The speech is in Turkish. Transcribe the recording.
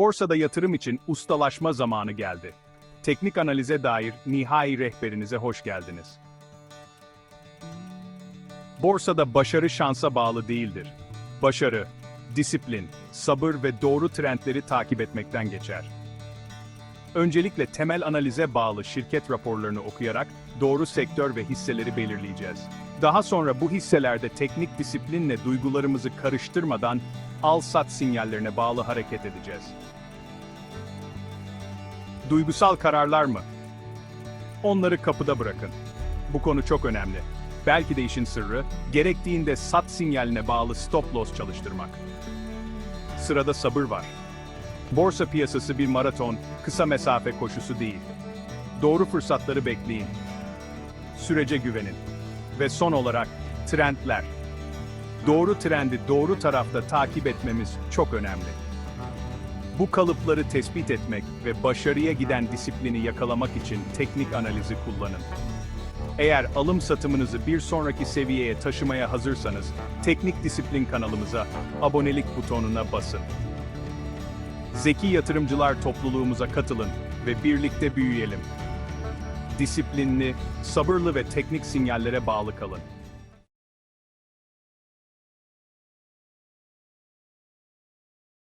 Borsada yatırım için ustalaşma zamanı geldi. Teknik analize dair nihai rehberinize hoş geldiniz. Borsada başarı şansa bağlı değildir. Başarı, disiplin, sabır ve doğru trendleri takip etmekten geçer. Öncelikle temel analize bağlı şirket raporlarını okuyarak doğru sektör ve hisseleri belirleyeceğiz. Daha sonra bu hisselerde teknik disiplinle duygularımızı karıştırmadan al-sat sinyallerine bağlı hareket edeceğiz. Duygusal kararlar mı? Onları kapıda bırakın. Bu konu çok önemli. Belki de işin sırrı, gerektiğinde sat sinyaline bağlı stop loss çalıştırmak. Sırada sabır var. Borsa piyasası bir maraton, kısa mesafe koşusu değil. Doğru fırsatları bekleyin. Sürece güvenin. Ve son olarak, trendler. Doğru trendi doğru tarafta takip etmemiz çok önemli. Bu kalıpları tespit etmek ve başarıya giden disiplini yakalamak için teknik analizi kullanın. Eğer alım satımınızı bir sonraki seviyeye taşımaya hazırsanız, Teknik Disiplin kanalımıza abonelik butonuna basın. Zeki yatırımcılar topluluğumuza katılın ve birlikte büyüyelim. Disiplinli, sabırlı ve teknik sinyallere bağlı kalın.